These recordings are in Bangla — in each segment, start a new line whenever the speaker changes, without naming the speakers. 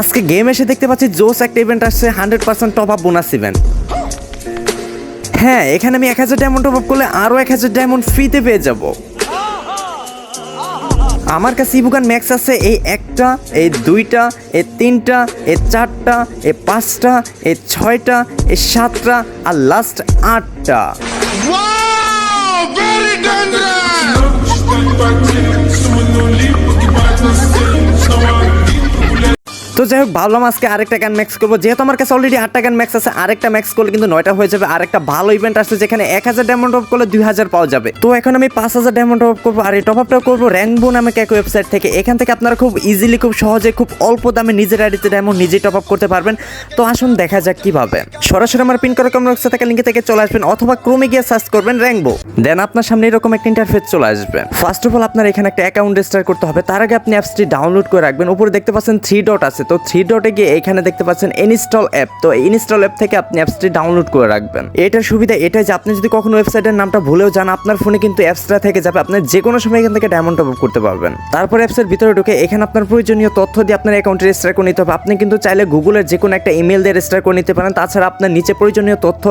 আজকে গেম এসে দেখতে পাচ্ছি জোস একটা ইভেন্ট আসছে hundred percent top up bonus event হ্যাঁ এখানে আমি এক হাজার ডায়মন্ড টপ আপ করলে আরও এক হাজার ডায়মন্ড ফ্রিতে পেয়ে যাব। আমার কাছে ইবুকান ম্যাক্স আছে, এই একটা, এই দুইটা এই তিনটা এই চারটা এই পাঁচটা এই ছয়টা এই সাতটা, আর লাস্ট আটটা। তো যাই হোক ভাবলাম আজকে আরেকটা গান ম্যাক্স করব। যেহেতু আমার কাছে অলরেডি আটটা গান ম্যাক্স আছে, আরেকটা ম্যাক্স করলে কিন্তু নয়টা হয়ে যাবে, আরেকটা ভালো ইভেন্ট আসছে যেখানে এক হাজার ডায়মন্ড অফ করলে দুই হাজার পাওয়া যাবে। তো এখন আমি পাঁচ হাজার ডায়মন্ড অফ করব আর এই টপ আপটা করব র্যাঙ্কবো নামে এক ওয়েবসাইট থেকে। এখান থেকে আপনারা খুব ইজিলি খুব সহজে, খুব অল্প দামে নিজের আইডিতে ডায়মন্ড নিজেই টপ আপ করতে পারবেন। তো আসুন দেখা যাক কীভাবে। সরাসরি আমার পিন করা কমেন্ট বক্সে থাকা লিঙ্কে থেকে চলে আসবেন, অথবা ক্রমে গিয়ে সার্চ করবেন র্যাঙ্কবো দেন আপনার সামনে এরকম একটা ইন্টারফেস চলে আসবে। ফার্স্ট অফ অল আপনার এখানে একটা অ্যাকাউন্ট রেজিস্টার করতে হবে। তার আগে আপনি অ্যাপসটি ডাউনলোড করে রাখবেন। উপরে দেখতে পাচ্ছেন থ্রি ডট আছে। তো থ্রি ডটে গিয়ে এখানে দেখতে পাচ্ছেন ইনস্টল অ্যাপ। তো ইনস্টল অ্যাপ থেকে আপনি অ্যাপসটি ডাউনলোড করে রাখবেন। এটার সুবিধা এটাই যে আপনি যদি কখনো ওয়েবসাইটের নামটা ভুলেও যান, আপনার ফোনে কিন্তু অ্যাপসটা থেকে যাবে, আপনি যে কোনো সময় এখান থেকে ডায়মন্ড টপ করতে পারবেন। তারপর অ্যাপসের ভিতরে ঢুকে এখানে আপনার প্রয়োজনীয় তথ্য দিয়ে আপনার অ্যাকাউন্টে রেজিস্টার করে নিতে হবে। আপনি কিন্তু চাইলে গুগলের যে কোনো একটা ইমেল দিয়ে রেজিস্টার করে নিতে পারেন। তাছাড়া আপনার নিচে প্রয়োজনীয় তথ্য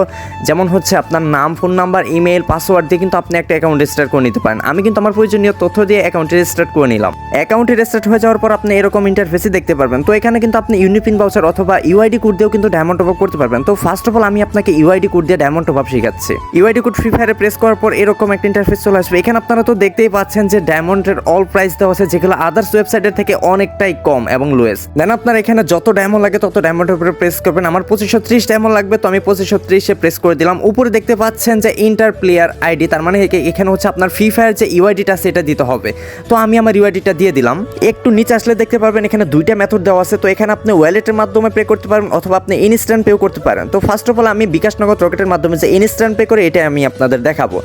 যেমন হচ্ছে আপনার নাম ফোন নাম্বার ইমেল পাসওয়ার্ড দিয়ে কিন্তু আপনি একটা অ্যাকাউন্ট রেজিস্টার করে নিতে পারেন। আমি কিন্তু আমার প্রয়োজনীয় তথ্য দিয়ে অ্যাকাউন্টে রেজিস্টার করে নিলাম। অ্যাকাউন্টে রেজিস্টার হয়ে যাওয়ার পর আপনি এরকম ইন্টারফেসই দেখতে পারবেন। তো এখানে কিন্তু আপনি ইউনিপিন বাউচার অথবা ইউআইডি কোড দিয়েও কিন্তু ডায়মন্ড টপ আপ করতে পারবেন। তো ফার্স্ট অফ অল আমি আপনাকে ইউআইডি কোড দিয়ে ডায়মন্ড টপ আপ শেখাচ্ছি। ইউআইডি কোড ফ্রি ফায়ারে প্রেস করার পর এরকম একটা ইন্টারফেস চলে আসবে। এখানে আপনারা তো দেখতেই পাচ্ছেন যে ডায়মন্ডের অল প্রাইস দেওয়া আছে, যেগুলো আদার্স ওয়েবসাইটের থেকে অনেকটাই কম এবং লোয়েস্ট দেন আপনার এখানে যত ডায়মন্ড লাগে তত ডায়মন্ডের উপরে প্রেস করবেন। আমার পঁচিশশো ত্রিশ ডায়মন্ড লাগবে, তো আমি পঁচিশশো ত্রিশে প্রেস করে দিলাম। উপরে দেখতে পাচ্ছেন যে ইন্টার প্লেয়ার আইডি তার মানে এখানে হচ্ছে আপনার ফ্রি ফায়ার যে ইউআইডিটা সেটা দিতে হবে। তো আমি আমার ইউআইডিটা দিয়ে দিলাম। একটু নিচে আসলে দেখতে পারবেন এখানে দুইটা মেথড দেওয়া আছে। তো এখানে আপনি ওয়ালেটের মাধ্যমে পে করতে পারেন অথবা আপনি ইনস্ট্যান্ট পেও করতে পারেন। তো ফার্স্ট অফ অল আমি বিকাশ নগদ রকেটের মাধ্যমে যে ইনস্ট্যান্ট পে করে এটা আমি আপনাদের দেখাবো।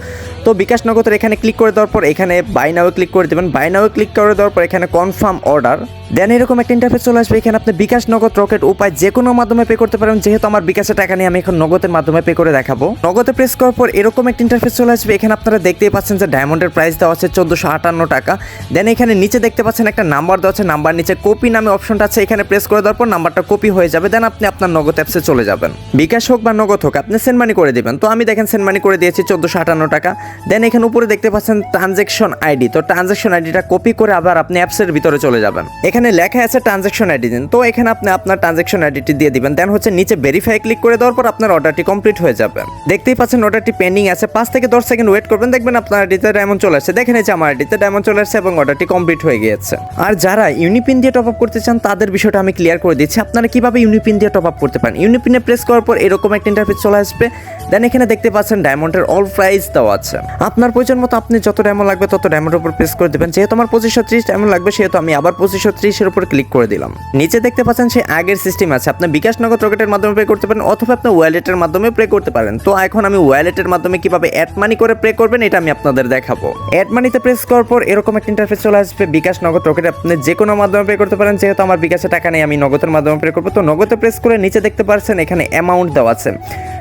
তো বিকাশ নগদের এখানে ক্লিক করে দেওয়ার পর, এখানে বাই নাও ক্লিক করে দেবেন। বাই নাও ক্লিক করে দেওয়ার পর, এখানে কনফার্ম অর্ডার দেন এরকম একটা ইন্টারফেস চলে আসবে। এখানে আপনি বিকাশ নগদ রকেট উপায় যে কোনো মাধ্যমে পে করতে পারেন। যেহেতু আমার বিকাশের টাকা নিয়ে আমি এখন নগদের মাধ্যমে পে করে দেখাবো। নগদে প্রেস করার পর, এরকম একটা ইন্টারফেস চলে আসবে। এখানে আপনারা দেখতেই পাচ্ছেন যে ডায়মন্ডের প্রাইস দেওয়া আছে চোদ্দোশো আটান্ন টাকা। দেন এখানে নিচে দেখতে পাচ্ছেন একটা নাম্বার দেওয়া আছে। নাম্বার নিচে কপি নামে অপশনটা আছে। এখানে প্রেস করে দেওয়ার পর নাম্বারটা কপি হয়ে যাবে দেন আপনি আপনার নগদ অ্যাপসে চলে যাবেন। বিকাশ হোক বা নগদ হোক, আপনি সেন্ড মানি করে দিবেন। তো আমি দেখেন সেন্ড মানি করে দিয়েছি চোদ্দোশো আটান্ন টাকা। দেন এখানে উপরে দেখতে পাচ্ছেন ট্রানজেকশন আইডি তো ট্রানজেকশন আইডিটা কপি করে আবার আপনি অ্যাপসের ভিতরে চলে যাবেন। এখানে লেখা আছে ট্রানজেকশন আইডি দিন। তো এখানে আপনি আপনার ট্রানজেকশন আইডিটি দিয়ে দিবেন। দেন হচ্ছে নিচে ভেরিফাই ক্লিক করে দেওয়ার পর আপনার অর্ডারটি কমপ্লিট হয়ে যাবে। দেখতেই পাচ্ছেন অর্ডারটি পেন্ডিং আছে। পাঁচ থেকে দশ সেকেন্ড ওয়েট করবেন, দেখবেন আপনার আইডিতে ডায়মন্ড চলে আসছে। দেখেন এই যে আমার আইডিতে ডায়মন্ড চলে আসছে এবং অর্ডারটি কমপ্লিট হয়ে গিয়েছে। আর যারা ইউনিপিন দিয়ে টপ আপ করতে চান, তাদের বিষয়টা আমি ক্লিয়ার করে দিচ্ছি। আপনারা কীভাবে ইউনিপিন দিয়ে টপ আপ করতে পারেন? ইউনিপিনে প্রেস করার পর এরকম একটা ইন্টারফেস চলে আসবে। দেন এখানে দেখতে পাচ্ছেন ডায়মন্ডের অল প্রাইস দেওয়া আছে। আপনার প্রয়োজন মতো আপনি যত ডায়মন্ড লাগবে তত ডায়মন্ডের উপর প্রেস করে দেবেন। যেহেতু আমার পঁচিশশো ত্রিশ ডায়মন্ড লাগবে, সেহেতু আমি আবার পঁচিশশো ত্রিশের উপর ক্লিক করে দিলাম। নিচে দেখতে পাচ্ছেন সেই আগের সিস্টেম আছে। আপনি বিকাশ নগদ রকেটের মাধ্যমে পে করতে পারেন, অথবা আপনি ওয়ালেটের মাধ্যমে পে করতে পারেন। তো এখন আমি ওয়ালেটের মাধ্যমে কীভাবে অ্যাড মানি করে পে করবেন, এটা আমি আপনাদের দেখাবো। অ্যাড মানিতে প্রেস করার পর এরকম একটা ইন্টারফেস চলে আসবে। বিকাশ নগদ রকেট আপনি যে কোনো মাধ্যমে পে করতে পারেন, যেহেতু আমার বিকাশে টাকা নেই আমি নগদের মাধ্যমে পে করব। তো নগদে প্রেস করে নিচে দেখতে পাচ্ছেন, এখানে অ্যামাউন্ট দেওয়া আছে।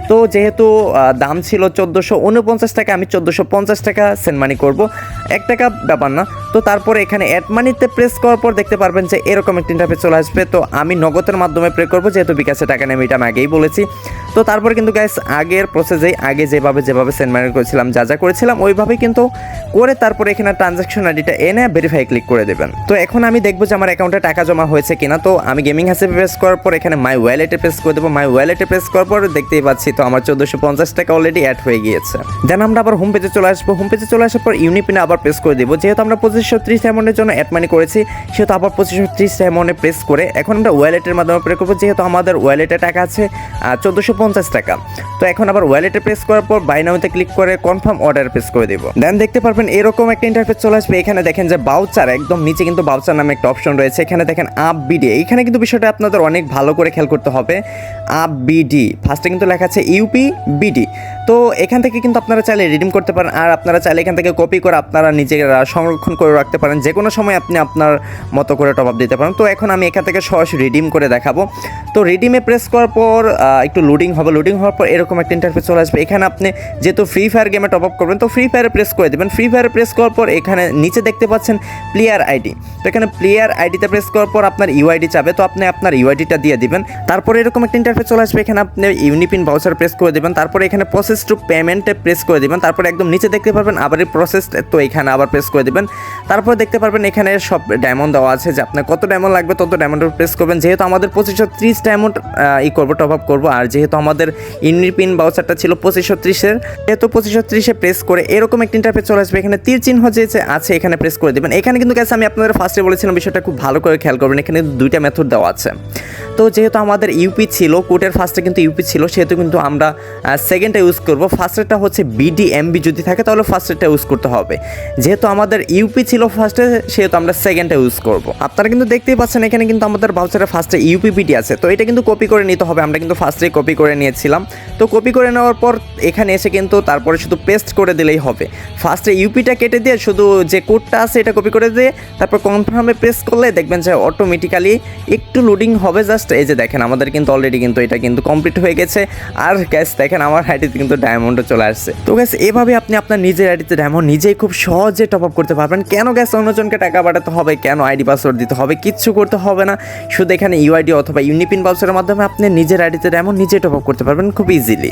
তো যেহেতু দাম ছিল চোদ্দোশো উনপঞ্চাশ টাকা, আমি চোদ্দোশো পঞ্চাশ টাকা সেন্ড মানি করব। এক টাকা ব্যাপার না। তো তারপরে এখানে অ্যাড মানিতে প্রেস করার পর দেখতে পারবেন যে এরকম একটা ইন্টারফেস চলে আসবে। তো আমি নগদের মাধ্যমে পে করব, যেহেতু বিকাশে টাকা নেই এটা আমি আগেই বলেছি। তো তারপরে কিন্তু গ্যাস আগের প্রসেসেই আগে যেভাবে যেভাবে সেন্ড মানি করেছিলাম, যা যা করেছিলাম, ওইভাবেই কিন্তু করে তারপরে এখানে ট্রানজাকশন আইডিটা এনে ভেরিফাই ক্লিক করে দেবেন। তো এখন আমি দেখব যে আমার অ্যাকাউন্টে টাকা জমা হয়েছে কিনা। তো আমি গেমিং হাসে প্রেস করার পর এখানে মাই ওয়ালেটে প্রেস করে দেবো। মাই ওয়ালেটে প্রেস করার পর দেখতেই পাচ্ছি, তো আমার চোদ্দোশো পঞ্চাশ টাকা অলরেডি অ্যাড হয়ে গিয়েছে। দেন আমরা আবার হোম পেজে চলে আসব। হোম পেজে চলে আসার পর ইউনিপিনে আবার প্রেস করে দেবো। যেহেতু আমরা পঁচিশশো ত্রিশ অ্যামাউন্টের জন্য অ্যাড মানি করেছি, সেহেতু আবার পঁচিশশো ত্রিশ অ্যামাউন্টে প্রেস করে এখন আমরা ওয়ালেটের মাধ্যমে পে করব, যেহেতু আমাদের ওয়ালেটে টাকা আছে চোদ্দোশো পঞ্চাশ টাকা। তো এখন আবার ওয়ালেটে প্রেস করার পর বাইনামিতে ক্লিক করে কনফার্ম অর্ডার প্রেস করে দেবো। দেন দেখতে পারবেন এরকম একটা ইন্টারফেস চলে আসবে, এখানে দেখেন যে বাউচার একদম নিচে কিন্তু বাউচার নামে একটা অপশন রয়েছে, এখানে দেখেন আপ বিডি এখানে কিন্তু বিষয়টা আপনাদের অনেক ভালো করে খেয়াল করতে হবে। আপ বিডি ফার্স্টে কিন্তু লেখা আছে ইউপি বিডি তো এখান থেকে কিন্তু আপনারা চাইলে রিডিম করতে পারেন, আর আপনারা চাইলে এখান থেকে কপি করে আপনারা নিজেরা সংরক্ষণ করে রাখতে পারেন। যে কোনো সময় আপনি আপনার মতো করে টপ আপ দিতে পারেন। তো এখন আমি এখান থেকে সরাসরি রিডিম করে দেখাবো। তো রিডিমে প্রেস করার পর একটু লোডিং হবে। লোডিং হওয়ার পর এরকম একটা ইন্টারফেস চলে আসবে। এখানে আপনি যেহেতু ফ্রি ফায়ার গেমে টপ আপ করবেন, তো ফ্রি ফায়ারে প্রেস করে দেবেন। ফ্রি ফায়ারে প্রেস করার পর এখানে নিচে দেখতে পাচ্ছেন প্লেয়ার আইডি তো এখানে প্লেয়ার আইডিতে প্রেস করার পর আপনার ইউআইডি চাবে। তো আপনি আপনার ইউআইডিটা দিয়ে দিবেন। তারপরে এরকম একটা ইন্টারফেস চলে আসবে। এখানে আপনি ইউনিপিন বাউচার প্রেস করে দেবেন। তারপরে এখানে প্রসেস টু পেমেন্টে প্রেস করে দিবেন। তারপরে একদম নিচে দেখতে পারবেন, আবার এই প্রসেস তো এখানে আবার প্রেস করে দেবেন। তারপর দেখতে পারবেন, এখানে সব ডায়মন্ড দেওয়া আছে যে আপনার কত ডায়মন্ড লাগবে, তত ডায়মন্ড প্রেস করবেন। যেহেতু আমাদের পঁচিশশো ত্রিশ ডায়মন্ড ই করব টপ আপ করব। আর যেহেতু আমাদের ইউনিপিন বাউচারটা ছিল পঁচিশশো ত্রিশের যেহেতু পঁচিশশো ত্রিশে প্রেস করে এরকম একটি ইন্টারফেস চলে আসবে, এখানে তীর চিহ্ন যে আছে, এখানে প্রেস করে দেবেন। এখানে কিন্তু গেছে আমি আপনাদের ফার্স্টে বলেছিলাম বিষয়টা খুব ভালো করে খেয়াল করবেন, এখানে দুইটা মেথড দেওয়া আছে। তো যেহেতু আমাদের ইউপি ছিল, কোটের ফার্স্টে কিন্তু ইউপি ছিল, সেহেতু কিন্তু আমরা সেকেন্ডটা ইউজ করব। ফার্স্টেরটা হচ্ছে বিডি এমবি যদি থাকে, তাহলে ফার্স্টেরটা ইউজ করতে হবে। যেহেতু আমাদের ইউপি ছিল ফার্স্টে সেহেতু আমরা সেকেন্ডটা ইউজ করব। আপনারা কিন্তু দেখতেই পাচ্ছেন, এখানে কিন্তু আমাদের ভাউচারে ফার্স্টে ইউপি বিডি আছে। তো এটা কিন্তু কপি করে নিতে হবে। আমরা কিন্তু ফার্স্টে কপি করে নিয়েছিলাম। তো কপি করে নেওয়ার পর এখানে এসে কিন্তু তারপরে শুধু পেস্ট করে দিলেই হবে। ফার্স্টে ইউপিটা কেটে দিয়ে শুধু যে কোডটা আছে, এটা কপি করে দিয়ে, তারপর কনফার্মে প্রেস করলে দেখবেন যে অটোমেটিক্যালি একটু লোডিং হবে। জাস্ট এই যে দেখেন, আমাদের কিন্তু অলরেডি কিন্তু এটা কিন্তু কমপ্লিট হয়ে গেছে। আর গ্যাস দেখেন আমার হাইটিতে কিন্তু ডায়মন্ডও চলে আসছে। তো গ্যাস এভাবে আপনি আপনার নিজের আইডিতে ডায়মন্ড নিজেই খুব সহজে টপ আপ করতে পারবেন। কেন গ্যাস অন্যজনকে টাকা পাঠাতে হবে? কেন আইডি পাসওয়ার্ড দিতে হবে? কিচ্ছু করতে হবে না। শুধু এখানে ইউআইডি অথবা ইউনিপিন পাসওয়ার্ডের মাধ্যমে আপনি নিজের আইডিতে ডায়মন্ড নিজেই টপ আপ করতে পারবেন খুব ইজিলি